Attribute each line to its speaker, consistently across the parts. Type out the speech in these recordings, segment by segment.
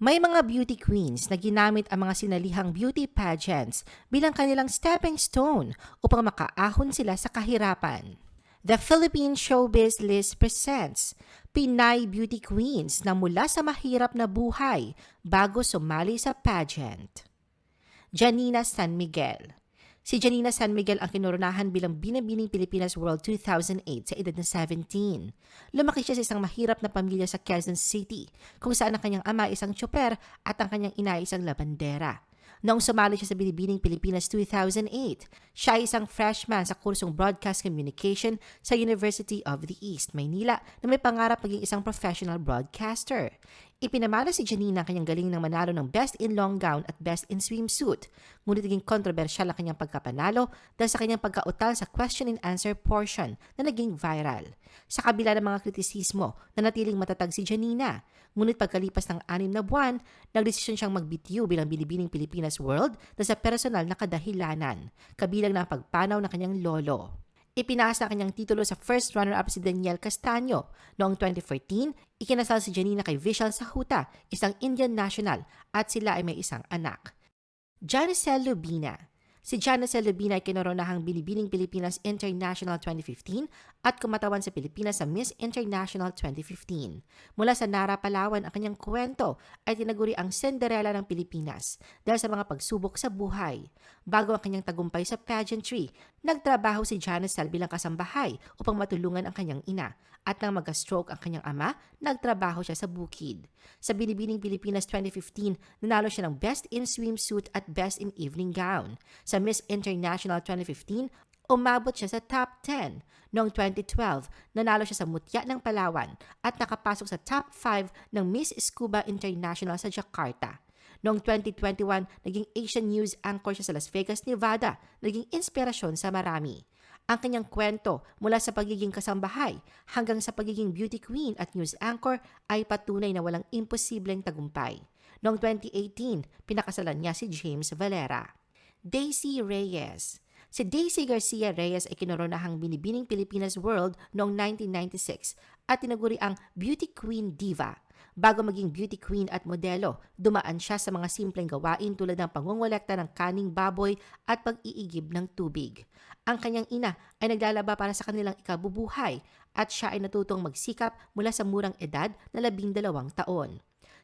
Speaker 1: May mga beauty queens na ginamit ang mga sinalihang beauty pageants bilang kanilang stepping stone upang makaahon sila sa kahirapan. The Philippine Showbiz List presents Pinay Beauty Queens na mula sa mahirap na buhay bago sumali sa pageant. Janina San Miguel Si Janina San Miguel ang kinoronahan bilang Binabining Pilipinas World 2008 sa edad na 17. Lumaki siya sa isang mahirap na pamilya sa Quezon City, kung saan ang kanyang ama isang tsoper at ang kanyang ina isang labandera. Noong sumali siya sa Binibining Pilipinas 2008, siya ay isang freshman sa kursong Broadcast Communication sa University of the East, Maynila na may pangarap maging isang professional broadcaster. Ipinamala si Janina ang kanyang galing ng manalo ng Best in Long Gown at Best in Swimsuit, ngunit naging kontrobersyal ang kanyang pagkapanalo dahil sa kanyang pagkautal sa question and answer portion na naging viral. Sa kabila ng mga kritisismo, nanatiling matatag si Janina. Ngunit pagkalipas ng anim na buwan, nagdesisyon siyang magbitiw bilang Binibining Pilipinas World na sa personal na kadahilanan, kabilang na pagpanaw ng kanyang lolo. Ipinasa ang kanyang titulo sa first runner-up si Daniel Castaño. Noong 2014, ikinasal si Janina kay Vishal Sahuta, isang Indian national, at sila ay may isang anak. Janicel Lubina Si Janicel Lubina ay kinoronahang Binibining Pilipinas International 2015 at kumatawan sa Pilipinas sa Miss International 2015. Mula sa Nara, Palawan, ang kanyang kwento ay tinaguri ang Cinderella ng Pilipinas dahil sa mga pagsubok sa buhay. Bago ang kanyang tagumpay sa pageantry, nagtrabaho si Janicel bilang kasambahay upang matulungan ang kanyang ina at nang mag-stroke ang kanyang ama, nagtrabaho siya sa bukid. Sa Binibining Pilipinas 2015, nanalo siya ng Best in Swimsuit at Best in Evening Gown. Sa Miss International 2015, umabot siya sa top 10. Noong 2012, nanalo siya sa Mutya ng Palawan at nakapasok sa top 5 ng Miss Scuba International sa Jakarta. Noong 2021, naging Asian News anchor siya sa Las Vegas, Nevada, naging inspirasyon sa marami. Ang kanyang kwento mula sa pagiging kasambahay hanggang sa pagiging beauty queen at news anchor ay patunay na walang imposibleng tagumpay. Noong 2018, pinakasalan niya si James Valera. Daisy Reyes Si Daisy Garcia Reyes ay kinoronahang Binibining Pilipinas World noong 1996 at tinaguri ang Beauty Queen Diva. Bago maging beauty queen at modelo, dumaan siya sa mga simpleng gawain tulad ng pangungulekta ng kaning baboy at pag-iigib ng tubig. Ang kanyang ina ay naglalaba para sa kanilang ikabubuhay at siya ay natutong magsikap mula sa murang edad na labindalawang taon.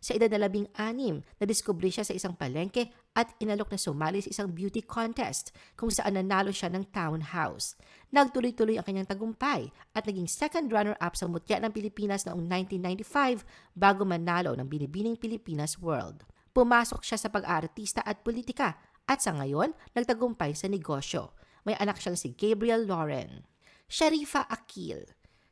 Speaker 1: Sa edad na labing anim, nadiskubre siya sa isang palengke at inalok na sumali sa isang beauty contest kung saan nanalo siya ng townhouse. Nagtuloy-tuloy ang kanyang tagumpay at naging second runner-up sa Mutya ng Pilipinas noong 1995 bago manalo ng Binibining Pilipinas World. Pumasok siya sa pag-aartista at politika at sa ngayon, nagtagumpay sa negosyo. May anak siyang si Gabriel Lauren. Sharifa Akil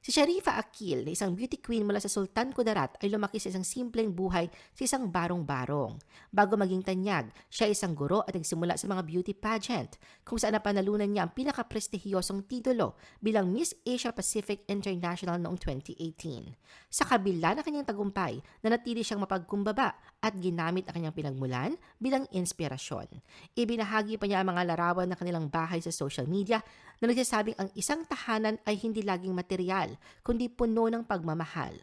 Speaker 1: Si Sharifa Akil, na isang beauty queen mula sa Sultan Kudarat, ay lumaki sa isang simpleng buhay sa isang barong-barong. Bago maging tanyag, siya ay isang guro at nagsimula sa mga beauty pageant, kung saan napanalunan niya ang pinakaprestihiyosong titulo bilang Miss Asia Pacific International noong 2018. Sa kabila ng kanyang tagumpay, nanatili siyang mapagkumbaba at ginamit ang kanyang pinagmulan bilang inspirasyon. Ibinahagi pa niya ang mga larawan ng kanilang bahay sa social media na nagsasabing ang isang tahanan ay hindi laging material kundi puno ng pagmamahal.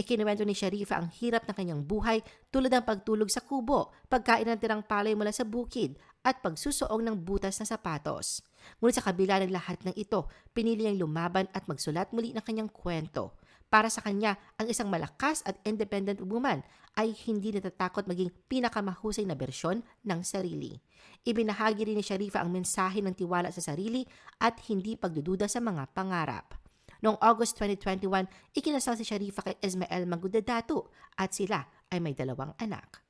Speaker 1: Ikinuwento ni Sharifa ang hirap ng kanyang buhay tulad ng pagtulog sa kubo, pagkain ng tirang palay mula sa bukid, at pagsusuong ng butas na sapatos. Ngunit sa kabila ng lahat ng ito, pinili niyang lumaban at magsulat muli ng kanyang kwento. Para sa kanya, ang isang malakas at independent woman ay hindi natatakot maging pinakamahusay na bersyon ng sarili. Ibinahagi rin ni Sharifa ang mensahe ng tiwala sa sarili at hindi pagdududa sa mga pangarap. Noong August 2021, ikinasal si Sharifa kay Ismael Maguda Datu at sila ay may dalawang anak.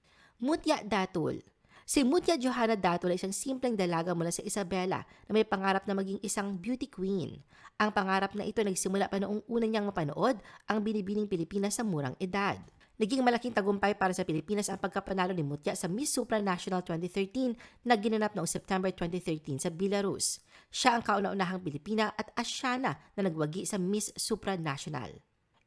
Speaker 1: Mutya Datul Si Mutya Johanna Datul ay isang simpleng dalaga mula sa Isabela na may pangarap na maging isang beauty queen. Ang pangarap na ito nagsimula pa noong una niyang mapanood ang binibining Pilipinas sa murang edad. Naging malaking tagumpay para sa Pilipinas ang pagkapanalo ni Mutya sa Miss Supranational 2013 na ginanap noong September 2013 sa Belarus. Siya ang kauna-unahang Pilipina at Asyana na nagwagi sa Miss Supranational.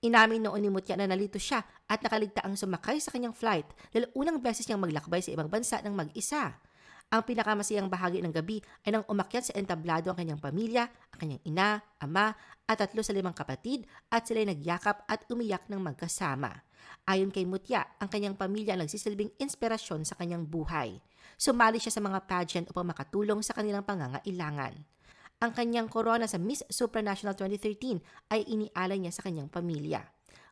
Speaker 1: Inamin noon ni Mutya na nalito siya at nakaligtaang sumakay sa kanyang flight dahil unang beses niyang maglakbay sa ibang bansa ng mag-isa. Ang pinakamasayang bahagi ng gabi ay nang umakyat sa entablado ang kanyang pamilya, ang kanyang ina, ama, at tatlo sa limang kapatid at sila'y nagyakap at umiyak ng magkasama. Ayon kay Mutya, ang kanyang pamilya ang nagsisilbing inspirasyon sa kanyang buhay. Sumali siya sa mga pageant upang makatulong sa kanilang pangangailangan. Ang kanyang korona sa Miss Supranational 2013 ay inialay niya sa kanyang pamilya.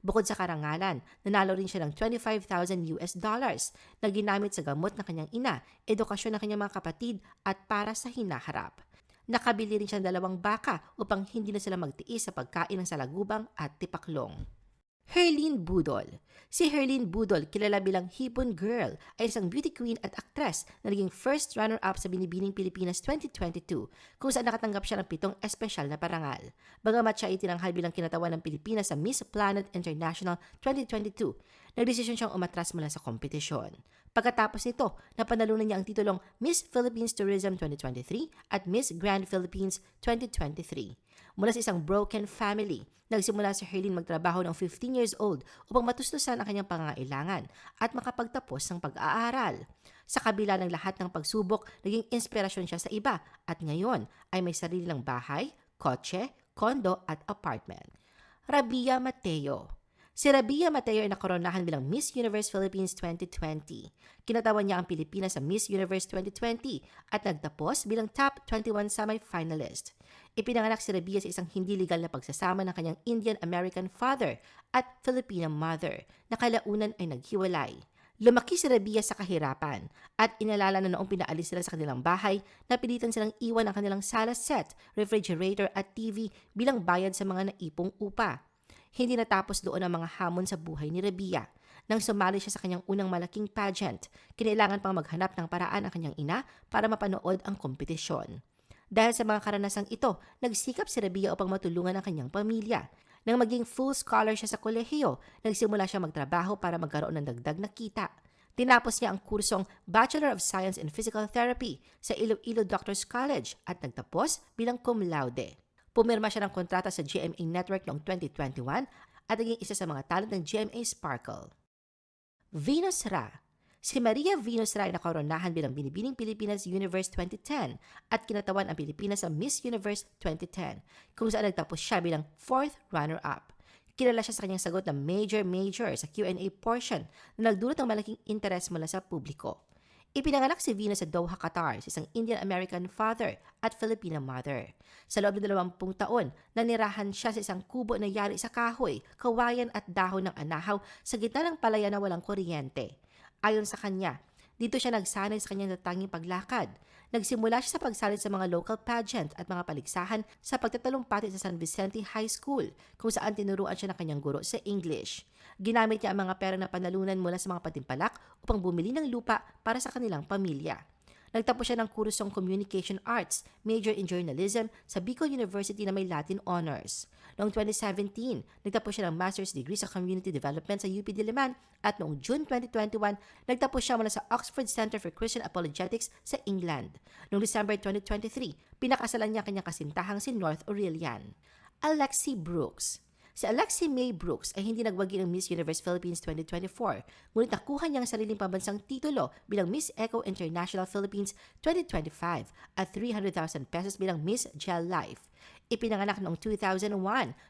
Speaker 1: Bukod sa karangalan, nanalo rin siya ng 25,000 US dollars na ginamit sa gamot ng kanyang ina, edukasyon ng kanyang mga kapatid at para sa hinaharap. Nakabili rin siya ng dalawang baka upang hindi na sila magtiis sa pagkain ng salagubang at tipaklong. Herlene Budol. Si Herlene Budol, kilala bilang Hipon Girl, ay isang beauty queen at actress na naging first runner-up sa Binibining Pilipinas 2022 kung saan nakatanggap siya ng pitong espesyal na parangal. Bagamat siya ay tinanghal bilang kinatawan ng Pilipinas sa Miss Planet International 2022, nagdesisyon siyang umatras mula sa kompetisyon. Pagkatapos nito, napanalunan niya ang titulong Miss Philippines Tourism 2023 at Miss Grand Philippines 2023. Mula sa isang broken family, nagsimula si Herlene magtrabaho ng 15 years old upang matustusan ang kanyang pangangailangan at makapagtapos ng pag-aaral. Sa kabila ng lahat ng pagsubok, naging inspirasyon siya sa iba at ngayon ay may sarili ng bahay, kotse, kondo at apartment. Rabia Mateo Si Rabia Mateo ay nakoronahan bilang Miss Universe Philippines 2020. Kinatawan niya ang Pilipinas sa Miss Universe 2020 at nagtapos bilang top 21 semi-finalist. Ipinanganak si Rabia sa isang hindi legal na pagsasama ng kanyang Indian-American father at Filipino mother na kalaunan ay naghiwalay. Lumaki si Rabia sa kahirapan at inalala na noong pinaalis sila sa kanilang bahay, napilitan silang iwan ang kanilang sala set, refrigerator at TV bilang bayad sa mga naipong upa. Hindi natapos doon ang mga hamon sa buhay ni Rabia. Nang sumali siya sa kanyang unang malaking pageant, kinailangan pang maghanap ng paraan ang kanyang ina para mapanood ang kompetisyon. Dahil sa mga karanasang ito, nagsikap si Rabia upang matulungan ang kanyang pamilya. Nang maging full scholar siya sa kolehiyo, nagsimula siya magtrabaho para magkaroon ng dagdag na kita. Tinapos niya ang kursong Bachelor of Science in Physical Therapy sa Iloilo Doctors College at nagtapos bilang cum laude. Pumirma siya ng kontrata sa GMA Network noong 2021 at naging isa sa mga talent ng GMA Sparkle. Venus Ra Si Maria Venus Ra ay nakoronahan bilang Binibining Pilipinas Universe 2010 at kinatawan ang Pilipinas sa Miss Universe 2010 kung saan nagtapos siya bilang fourth runner-up. Kilala siya sa kanyang sagot na Major Major sa Q&A portion na nagdulot ng malaking interes mula sa publiko. Ipinanganak si Venus sa Doha, Qatar sa isang Indian-American father at Filipino mother. Sa loob ng dalawampung taon, nanirahan siya sa isang kubo na yari sa kahoy, kawayan at dahon ng anahaw sa gitna ng palaya na walang kuryente. Ayon sa kanya, dito siya nagsanay sa kanyang natanging paglakad. Nagsimula siya sa pagsalit sa mga local pageant at mga paligsahan sa pagtatalumpati sa San Vicente High School kung saan tinuruan siya ng kanyang guro sa English. Ginamit niya ang mga pera na panalunan mula sa mga patimpalak upang bumili ng lupa para sa kanilang pamilya. Nagtapos siya ng kursong Communication Arts, major in journalism sa Bicol University na may Latin honors. Noong 2017, nagtapos siya ng master's degree sa Community Development sa UP Diliman at noong June 2021, nagtapos siya mula sa Oxford Center for Christian Apologetics sa England. Noong December 2023, pinakasalan niya kanyang kasintahang si North Aurelian. Alexi Brooks Si Alexi May Brooks ay hindi nagwagi ng Miss Universe Philippines 2024, ngunit nakuha niya ang sariling pambansang titulo bilang Miss Eco International Philippines 2025 at 300,000 pesos bilang Miss Gel Life. Ipinanganak noong 2001,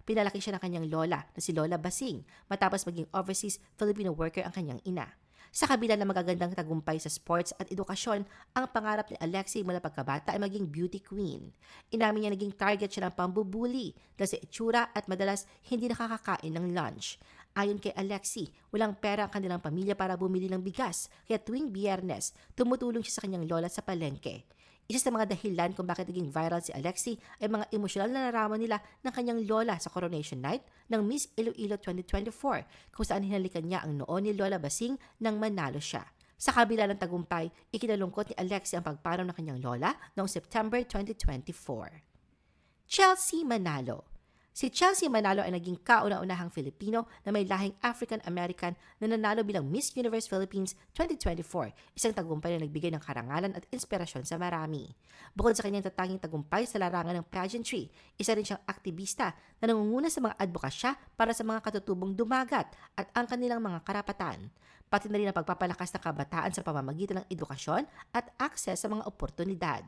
Speaker 1: pinalaki siya ng kanyang lola na si Lola Basing matapos maging overseas Filipino worker ang kanyang ina. Sa kabila ng magagandang tagumpay sa sports at edukasyon, ang pangarap ni Alexi mula pagkabata ay maging beauty queen. Inamin niya naging target siya ng pambubuli dahil sa itsura at madalas hindi nakakakain ng lunch. Ayon kay Alexi, walang pera ang kanilang pamilya para bumili ng bigas, kaya tuwing biyernes, tumutulong siya sa kanyang lola sa palengke. Isa sa mga dahilan kung bakit naging viral si Alexi ay mga emosyonal na naraman nila ng kanyang lola sa coronation night ng Miss Iloilo 2024 kung saan hinalikan niya ang noon ni Lola Basing nang manalo siya. Sa kabila ng tagumpay, ikinalungkot ni Alexi ang pagpanaw ng kanyang lola noong September 2024. Chelsea Manalo Si Chelsea Manalo ay naging kauna-unahang Filipino na may lahing African-American na nanalo bilang Miss Universe Philippines 2024, isang tagumpay na nagbigay ng karangalan at inspirasyon sa marami. Bukod sa kanyang tatanging tagumpay sa larangan ng pageantry, isa rin siyang aktivista na nangunguna sa mga advokasya para sa mga katutubong dumagat at ang kanilang mga karapatan pati na rin ang pagpapalakas ng kabataan sa pamamagitan ng edukasyon at akses sa mga oportunidad.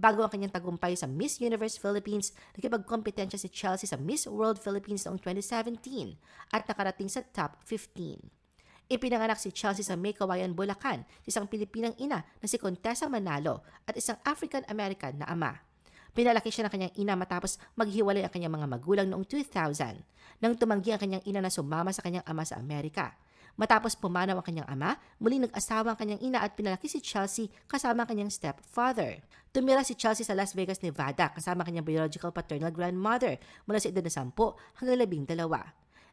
Speaker 1: Bago ang kanyang tagumpay sa Miss Universe Philippines, nakipagkompetensya si Chelsea sa Miss World Philippines noong 2017 at nakarating sa top 15. Ipinanganak si Chelsea sa May Kawayan, Bulacan, isang Pilipinang ina na si Contessa Manalo at isang African-American na ama. Pinalaki siya ng kanyang ina matapos maghiwalay ang kanyang mga magulang noong 2000 nang tumanggi ang kanyang ina na sumama sa kanyang ama sa Amerika. Matapos pumanaw ang kanyang ama, muling nag-asawa ang kanyang ina at pinalaki si Chelsea kasama ang kanyang stepfather. Tumira si Chelsea sa Las Vegas, Nevada kasama ang kanyang biological paternal grandmother mula sa edad na 10 hanggang 12.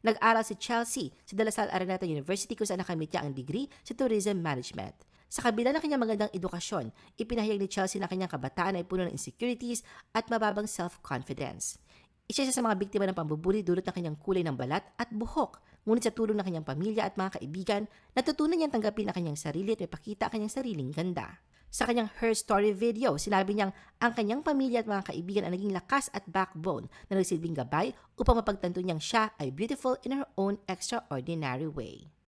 Speaker 1: Nag-aral si Chelsea sa De La Salle Araneta University kung saan nakamit niya ang degree sa Tourism Management. Sa kabila ng kanyang magandang edukasyon, ipinahayag ni Chelsea na kanyang kabataan ay puno ng insecurities at mababang self-confidence. Isa siya sa mga biktima ng pambubuli dulot ng kanyang kulay ng balat at buhok. Ngunit sa tulong ng kanyang pamilya at mga kaibigan, natutunan niyang tanggapin ang kanyang sarili at ipakita ang kanyang sariling ganda. Sa kanyang Her Story video, sinabi niyang ang kanyang pamilya at mga kaibigan ang naging lakas at backbone na nagsilbing gabay upang mapagtanto niyang siya ay beautiful in her own extraordinary way.